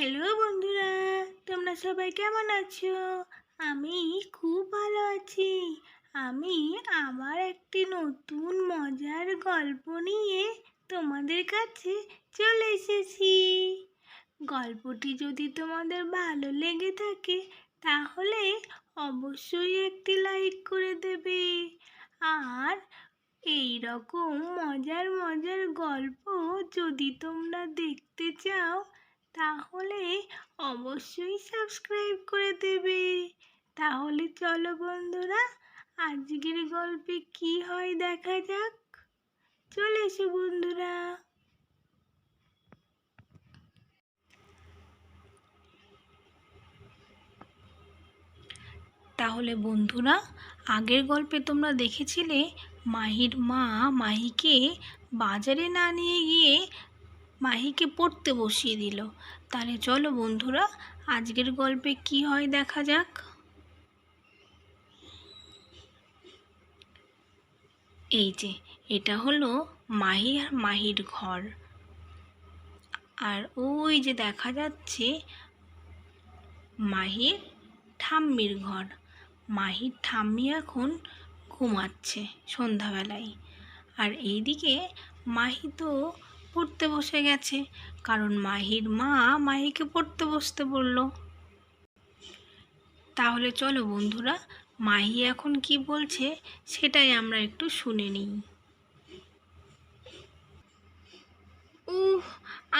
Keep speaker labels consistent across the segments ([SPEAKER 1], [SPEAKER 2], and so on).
[SPEAKER 1] hello বন্ধুরা তোমরা সবাই কেমন আছো আমি খুব ভালো আছি আমি আমার একটি নতুন মজার গল্প নিয়ে তোমাদের কাছে চলে এসেছি গল্পটি যদি তোমাদের ভালো লেগে থাকে তাহলে অবশ্যই একটি লাইক করে দেবে আর এই রকম মজার মজার গল্প যদি তোমরা দেখতে চাও তাহলে অবশ্যই সাবস্ক্রাইব করে দেবে তাহলে চলো বন্ধুরা আজকের গল্পে কি হয় দেখা যাক চলে এসো বন্ধুরা তাহলে বন্ধুরা আগের গল্পে তোমরা দেখেছিলে মাহির মা মাহিকে বাজারে না নিয়ে গিয়ে মাহিকে পড়তে বসিয়ে দিল তাহলে চলো বন্ধুরা আজকের গল্পে কি হয় দেখা যাক এই যে এটা হলো মাহি আর মাহির ঘর আর ওই যে দেখা যাচ্ছে মাহির ঠাম্মির ঘর মাহির ঠাম্মি এখন ঘুমাচ্ছে সন্ধ্যাবেলায় আর এইদিকে মাহি তো পড়তে বসে গেছে কারণ মাহির মা মাহিকে পড়তে বসতে বলল তাহলে চলো বন্ধুরা মাহি এখন কি বলছে সেটাই আমরা একটু শুনে নিই উহ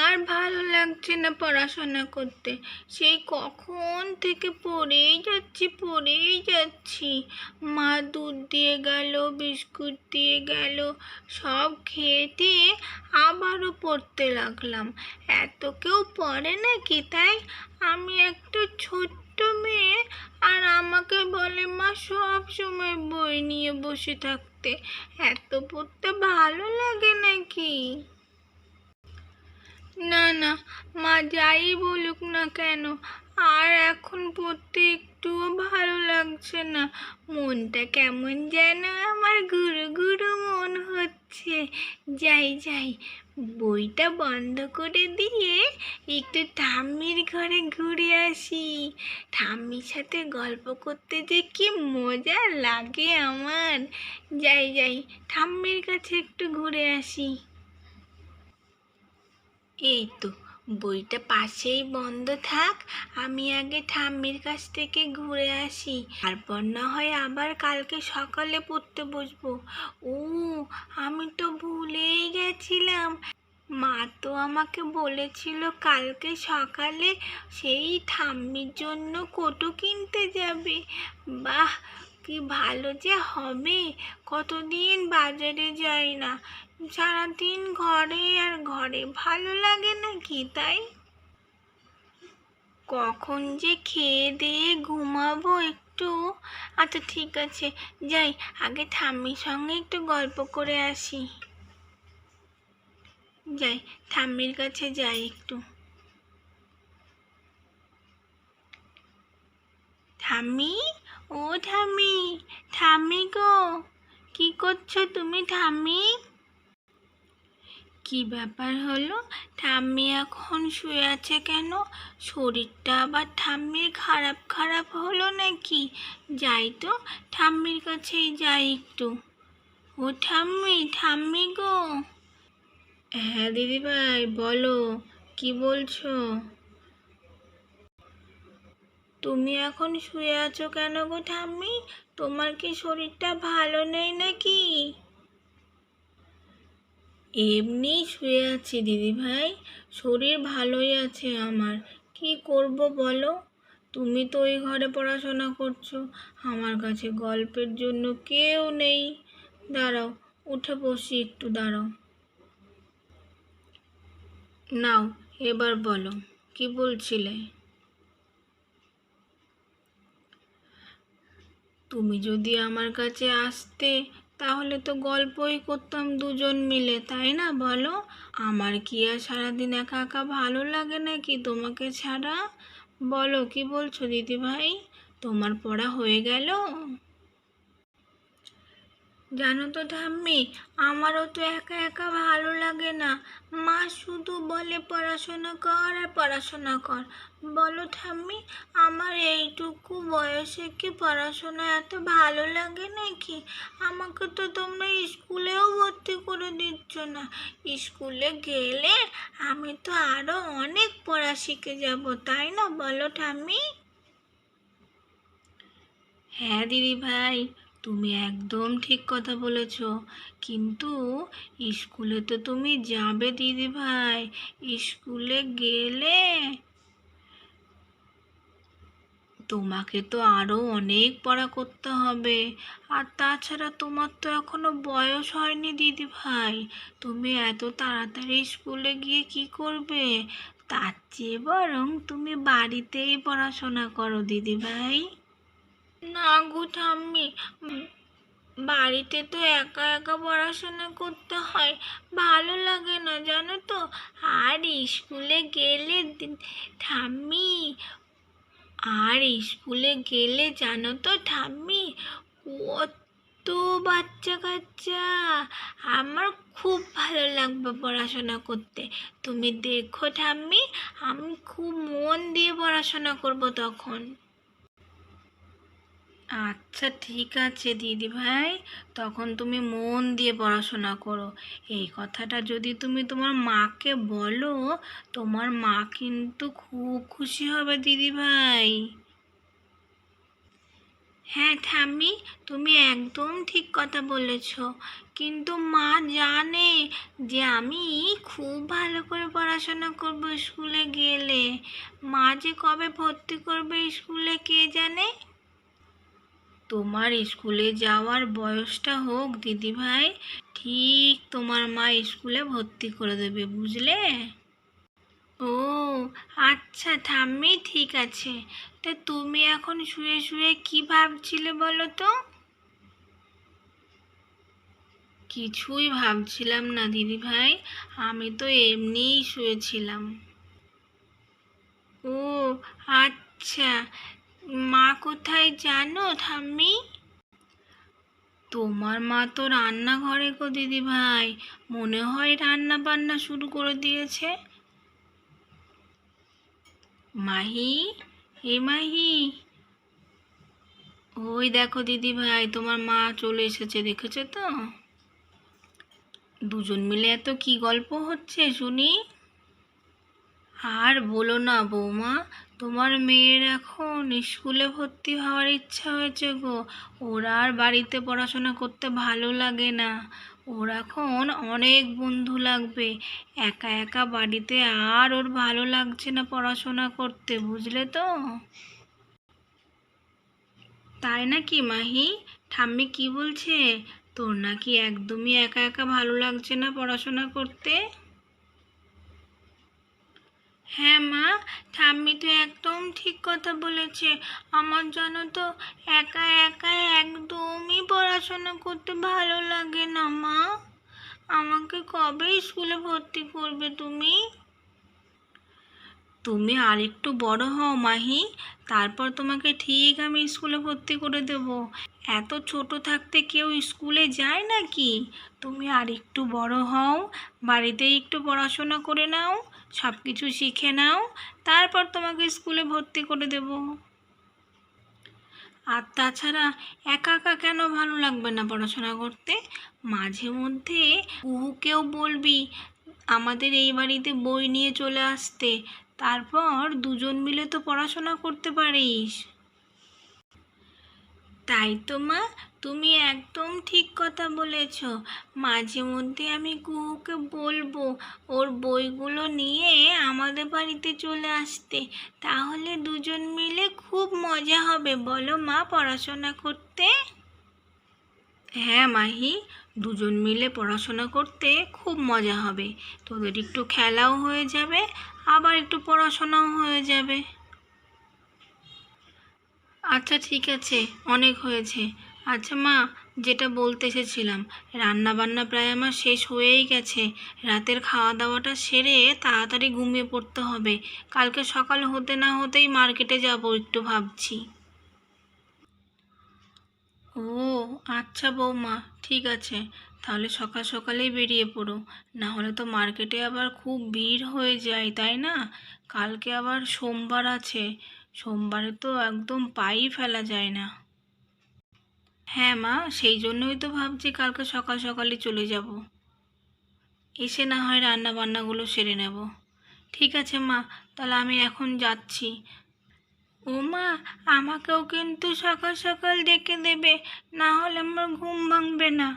[SPEAKER 1] আর ভালো লাগছে না পড়াশোনা করতে সেই কখন থেকে পড়েই যাচ্ছি পড়েই যাচ্ছি মা দুধ দিয়ে গেল বিস্কুট দিয়ে গেল সব খেয়ে আবারও পড়তে লাগলাম এত কেউ পড়ে নাকি তাই আমি একটু ছোট্ট মেয়ে আর আমাকে বলে মা সব সময় বই নিয়ে বসে থাকতে এত পড়তে ভালো লাগে নাকি না না মা যাই বলুক না কেন আর এখন পড়তে একটুও ভালো লাগছে না মনটা কেমন যেন আমার গুরু গুরু মন হচ্ছে যাই যাই বইটা বন্ধ করে দিয়ে একটু ঠাম্মির ঘরে ঘুরে আসি ঠাম্মির সাথে গল্প করতে যে কি মজা লাগে আমার যাই যাই ঠাম্মির কাছে একটু ঘুরে আসি এই তো বইটা পাশেই বন্ধ থাক আমি আগে ঠাম্মির কাছ থেকে ঘুরে আসি তারপর না হয় আবার কালকে সকালে পড়তে বসবো ও আমি তো ভুলেই গেছিলাম মা তো আমাকে বলেছিল কালকে সকালে সেই ঠাম্মির জন্য কোটো কিনতে যাবে বাহ কি ভালো যে হবে কতদিন বাজারে যাই না সারাদিন ঘরে আর ঘরে ভালো লাগে না কি তাই কখন যে খেয়ে দিয়ে ঘুমাবো একটু আচ্ছা ঠিক আছে যাই আগে ঠাম্মির সঙ্গে একটু গল্প করে আসি যাই ঠাম্মির কাছে যাই একটু ঠাম্মি ও ঠাম্মি ঠাম্মি গো কি করছো তুমি ঠাম্মি কি ব্যাপার হলো ঠাম্মি এখন শুয়ে আছে কেন শরীরটা আবার ঠাম্মির খারাপ খারাপ হলো নাকি যাই তো ঠাম্মির কাছেই যাই একটু ও ঠাম্মি ঠাম্মি গো হ্যাঁ দিদিভাই বলো কি বলছো তুমি এখন শুয়ে আছো কেন গো ঠাম্মি তোমার কি শরীরটা ভালো নেই নাকি এমনিই শুয়ে আছি দিদিভাই শরীর ভালোই আছে আমার কি করব বলো তুমি তো ওই ঘরে পড়াশোনা করছো আমার কাছে গল্পের জন্য কেউ নেই দাঁড়াও উঠে বসি একটু দাঁড়াও নাও এবার বলো কি বলছিলে তুমি যদি আমার কাছে আসতে তাহলে তো গল্পই করতাম দুজন মিলে তাই না বলো আমার কি আর সারাদিন একা একা ভালো লাগে নাকি তোমাকে ছাড়া বলো কি বলছো দিদিভাই তোমার পড়া হয়ে গেল জানো তো ঠাম্মি আমারও তো একা একা ভালো লাগে না মা শুধু বলে পড়াশোনা কর আর পড়াশোনা কর বলো ঠাম্মি আমার এইটুকু বয়সে কি পড়াশোনা এত ভালো লাগে নাকি আমাকে তো তোমরা স্কুলেও ভর্তি করে দিচ্ছ না স্কুলে গেলে আমি তো আরও অনেক পড়া শিখে যাব তাই না বলো ঠাম্মি হ্যাঁ দিদি ভাই তুমি একদম ঠিক কথা বলেছ কিন্তু স্কুলে তো তুমি যাবে দিদি ভাই স্কুলে গেলে তোমাকে তো আরও অনেক পড়া করতে হবে আর তাছাড়া তোমার তো এখনো বয়স হয়নি দিদি ভাই তুমি এত তাড়াতাড়ি স্কুলে গিয়ে কি করবে তার চেয়ে বরং তুমি বাড়িতেই পড়াশোনা করো দিদি ভাই না গো ঠাম্মি বাড়িতে তো একা একা পড়াশোনা করতে হয় ভালো লাগে না জানো তো আর স্কুলে গেলে ঠাম্মি আর স্কুলে গেলে জানো তো ঠাম্মি কত বাচ্চা কাচ্চা আমার খুব ভালো লাগবে পড়াশোনা করতে তুমি দেখো ঠাম্মি আমি খুব মন দিয়ে পড়াশোনা করব তখন আচ্ছা ঠিক আছে দিদিভাই তখন তুমি মন দিয়ে পড়াশোনা করো এই কথাটা যদি তুমি তোমার মাকে বলো তোমার মা কিন্তু খুব খুশি হবে দিদিভাই হ্যাঁ ঠাম্মি তুমি একদম ঠিক কথা বলেছ কিন্তু মা জানে যে আমি খুব ভালো করে পড়াশোনা করব স্কুলে গেলে মা যে কবে ভর্তি করবে স্কুলে কে জানে তোমার স্কুলে যাওয়ার বয়সটা হোক দিদিভাই ঠিক তোমার মা স্কুলে ভর্তি করে দেবে বুঝলে ও আচ্ছা ঠাম্মি ঠিক আছে তা তুমি এখন শুয়ে শুয়ে কি ভাবছিলে বলো তো কিছুই ভাবছিলাম না দিদিভাই আমি তো এমনিই শুয়েছিলাম ও আচ্ছা কোথায় জানো থাম্মি তোমার মা তো রান্নাঘরে গো দিদি ভাই মনে হয় রান্না বান্না শুরু করে দিয়েছে মাহি হে মাহি ওই দেখো দিদি ভাই তোমার মা চলে এসেছে দেখেছো তো দুজন মিলে এত কি গল্প হচ্ছে শুনি আর বলো না বৌমা তোমার মেয়ের এখন স্কুলে ভর্তি হওয়ার ইচ্ছা হয়েছে গো ওরা আর বাড়িতে পড়াশোনা করতে ভালো লাগে না ওর এখন অনেক বন্ধু লাগবে একা একা বাড়িতে আর ওর ভালো লাগছে না পড়াশোনা করতে বুঝলে তো তাই নাকি মাহি ঠাম্মি কি বলছে তোর নাকি একদমই একা একা ভালো লাগছে না পড়াশোনা করতে হ্যাঁ মা ঠাম্মি তো একদম ঠিক কথা বলেছে আমার জন্য তো একা একা একদমই পড়াশোনা করতে ভালো লাগে না মা আমাকে কবে স্কুলে ভর্তি করবে তুমি তুমি আরেকটু বড় হও মাহি তারপর তোমাকে ঠিক আমি স্কুলে ভর্তি করে দেব এত ছোট থাকতে কেউ স্কুলে যায় নাকি তুমি আরেকটু বড় হও বাড়িতে একটু পড়াশোনা করে নাও সব কিছু শিখে নাও তারপর তোমাকে স্কুলে ভর্তি করে দেব আর তাছাড়া একা একা কেন ভালো লাগবে না পড়াশোনা করতে মাঝে মধ্যে কুহুকেও বলবি আমাদের এই বাড়িতে বই নিয়ে চলে আসতে তারপর দুজন মিলে তো পড়াশোনা করতে পারিস তাই তো মা তুমি একদম ঠিক কথা বলেছ মাঝে মধ্যে আমি কুহুকে বলবো ওর বইগুলো নিয়ে আমাদের বাড়িতে চলে আসতে তাহলে দুজন মিলে খুব মজা হবে বলো মা পড়াশোনা করতে হ্যাঁ মাহি দুজন মিলে পড়াশোনা করতে খুব মজা হবে তোদের একটু খেলাও হয়ে যাবে আবার একটু পড়াশোনাও হয়ে যাবে আচ্ছা ঠিক আছে অনেক হয়েছে আচ্ছা মা যেটা বলতে এসেছিলাম রান্না বান্না প্রায় আমার শেষ হয়েই গেছে রাতের খাওয়া দাওয়াটা সেরে তাড়াতাড়ি ঘুমিয়ে পড়তে হবে কালকে সকাল হতে না হতেই মার্কেটে যাব একটু ভাবছি ও আচ্ছা বৌমা ঠিক আছে তাহলে সকাল সকালেই বেরিয়ে পড়ো না হলে তো মার্কেটে আবার খুব ভিড় হয়ে যায় তাই না কালকে আবার সোমবার আছে সোমবারে তো একদম পাই ফেলা যায় না হ্যাঁ মা সেই জন্যই তো ভাবছি কালকে সকাল সকালে চলে যাব এসে না হয় রান্না বান্নাগুলো সেরে নেব ঠিক আছে মা তাহলে আমি এখন যাচ্ছি ও মা আমাকেও কিন্তু সকাল সকাল ডেকে দেবে না হলে আমার ঘুম ভাঙবে না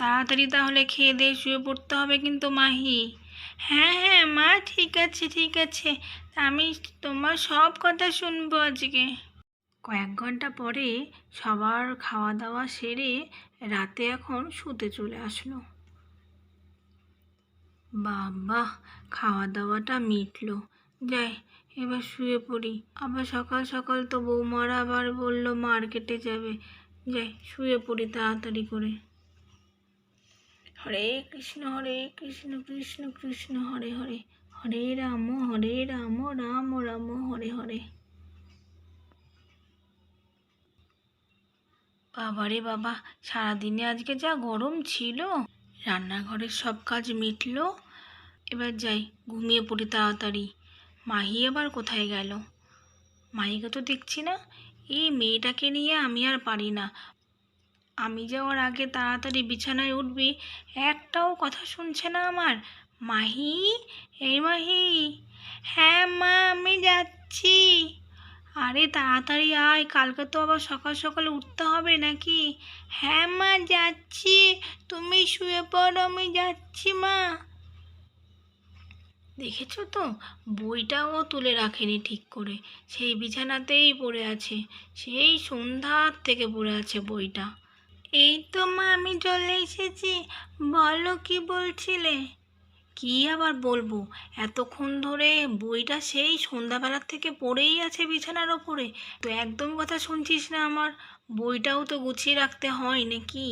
[SPEAKER 1] তাড়াতাড়ি তাহলে খেয়ে দিয়ে শুয়ে পড়তে হবে কিন্তু মাহি হ্যাঁ হ্যাঁ মা ঠিক আছে ঠিক আছে আমি তোমার সব কথা শুনবো আজকে কয়েক ঘন্টা পরে সবার খাওয়া দাওয়া সেরে রাতে এখন শুতে চলে আসলো বাবা খাওয়া দাওয়াটা মিটল যাই এবার শুয়ে পড়ি আবার সকাল সকাল তো বৌমারা আবার বলল মার্কেটে যাবে যাই শুয়ে পড়ি তাড়াতাড়ি করে হরে কৃষ্ণ হরে কৃষ্ণ কৃষ্ণ কৃষ্ণ হরে হরে হরে রাম হরে রাম রাম রাম হরে হরে বাবারে বাবা সারাদিনে আজকে যা গরম ছিল রান্নাঘরের সব কাজ মিটল এবার যাই ঘুমিয়ে পড়ি তাড়াতাড়ি মাহি আবার কোথায় গেল মাহিকে তো দেখছি না এই মেয়েটাকে নিয়ে আমি আর পারি না আমি যাওয়ার আগে তাড়াতাড়ি বিছানায় উঠবি একটাও কথা শুনছে না আমার মাহি এই মাহি হ্যাঁ মা আমি যাচ্ছি আরে তাড়াতাড়ি আয় কালকে তো আবার সকাল সকাল উঠতে হবে নাকি হ্যাঁ মা যাচ্ছি তুমি শুয়ে পড়ো আমি যাচ্ছি মা দেখেছো তো বইটাও তুলে রাখেনি ঠিক করে সেই বিছানাতেই পড়ে আছে সেই সন্ধ্যার থেকে পড়ে আছে বইটা এই তো মা আমি চলে এসেছি বলো কি বলছিলে কি আবার বলবো এতক্ষণ ধরে বইটা সেই সন্ধ্যাবেলার থেকে পড়েই আছে বিছানার ওপরে তো একদম কথা শুনছিস না আমার বইটাও তো গুছিয়ে রাখতে হয় নাকি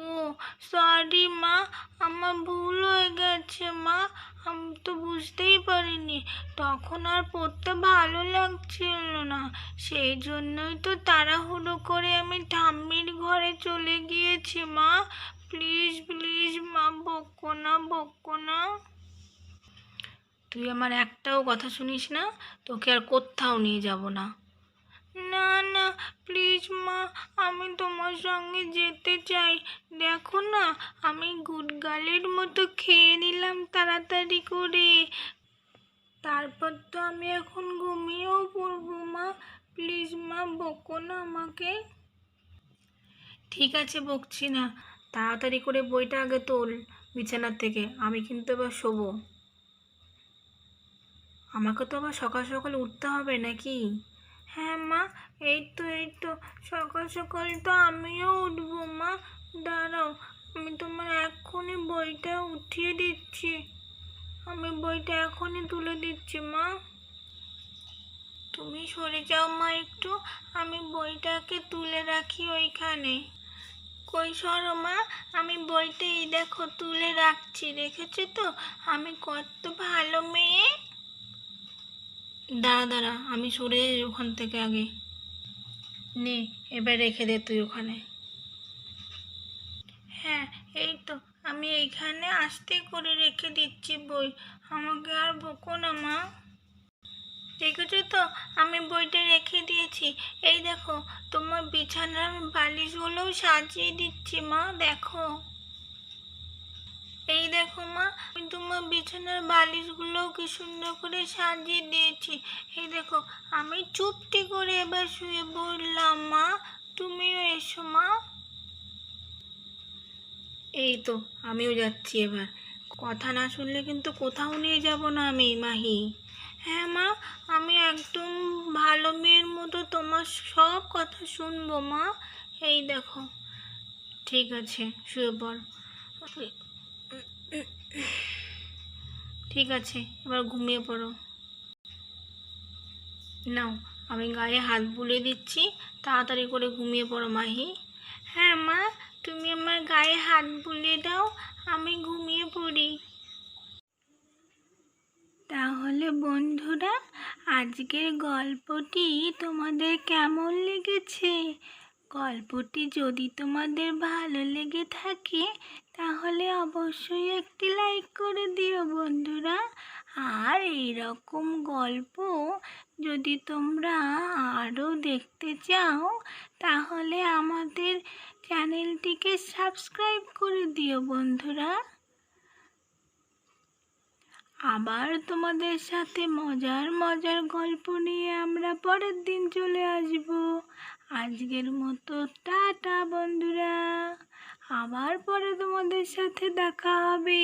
[SPEAKER 1] ও সরি মা আমার ভুল হয়ে গেছে মা আমি তো বুঝতেই পারিনি তখন আর পড়তে ভালো লাগছিল না সেই জন্যই তো তাড়াহুড়ো করে আমি ঠাম্মির ঘরে চলে গিয়েছি মা প্লিজ প্লিজ মা বকো না বকো না তুই আমার একটাও কথা শুনিস না তোকে আর কোথাও নিয়ে যাব না না না প্লিজ মা আমি তোমার সঙ্গে যেতে চাই দেখো না আমি গুডগালের মতো খেয়ে নিলাম তাড়াতাড়ি করে তারপর তো আমি এখন ঘুমিয়েও পড়বো মা প্লিজ মা বকো না আমাকে ঠিক আছে বকছি না তাড়াতাড়ি করে বইটা আগে তোল বিছানার থেকে আমি কিন্তু এবার শোবো আমাকে তো আবার সকাল সকাল উঠতে হবে নাকি হ্যাঁ মা এই তো এই তো সকাল সকাল তো আমিও উঠবো মা দাঁড়াও আমি তোমার এক্ষুনি বইটা উঠিয়ে দিচ্ছি আমি বইটা এখনই তুলে দিচ্ছি মা তুমি সরে যাও মা একটু আমি বইটাকে তুলে রাখি ওইখানে কই সরো মা আমি বইটা এই দেখো তুলে রাখছি রেখেছো তো আমি কত ভালো মেয়ে দাঁড়া দাঁড়া আমি সরে যাই ওখান থেকে আগে নে এবার রেখে দে তুই ওখানে হ্যাঁ এই তো আমি এইখানে আসতে করে রেখে দিচ্ছি বই আমাকে আর বকো না মা দেখেছো তো আমি বইটা রেখে দিয়েছি এই দেখো তোমার বিছানার বালিশগুলোও সাজিয়ে দিচ্ছি মা দেখো এই দেখো মা আমি তোমার বিছানার বালিশগুলো কি সুন্দর করে সাজিয়ে দিয়েছি এই দেখো আমি চুপটি করে এবার শুয়ে বললাম মা তুমিও এসো মা এই তো আমিও যাচ্ছি এবার কথা না শুনলে কিন্তু কোথাও নিয়ে যাব না আমি মাহি হ্যাঁ মা আমি একদম ভালো মেয়ের মতো তোমার সব কথা শুনবো মা এই দেখো ঠিক আছে শুয়ে পড় ঠিক আছে এবার ঘুমিয়ে পড়ো নাও আমি গায়ে হাত বুলে দিচ্ছি তাড়াতাড়ি করে ঘুমিয়ে পড়ো মাহি হ্যাঁ মা তুমি আমার গায়ে হাত বুলিয়ে দাও আমি ঘুমিয়ে পড়ি তাহলে বন্ধুরা আজকের গল্পটি তোমাদের কেমন লেগেছে গল্পটি যদি তোমাদের ভালো লেগে থাকে তাহলে অবশ্যই একটি লাইক করে দিও বন্ধুরা আর এইরকম গল্প যদি তোমরা আরও দেখতে চাও তাহলে আমাদের চ্যানেলটিকে সাবস্ক্রাইব করে দিও বন্ধুরা আবার তোমাদের সাথে মজার মজার গল্প নিয়ে আমরা পরের দিন চলে আসব আজকের মতো টাটা বন্ধুরা আবার পরে তোমাদের সাথে দেখা হবে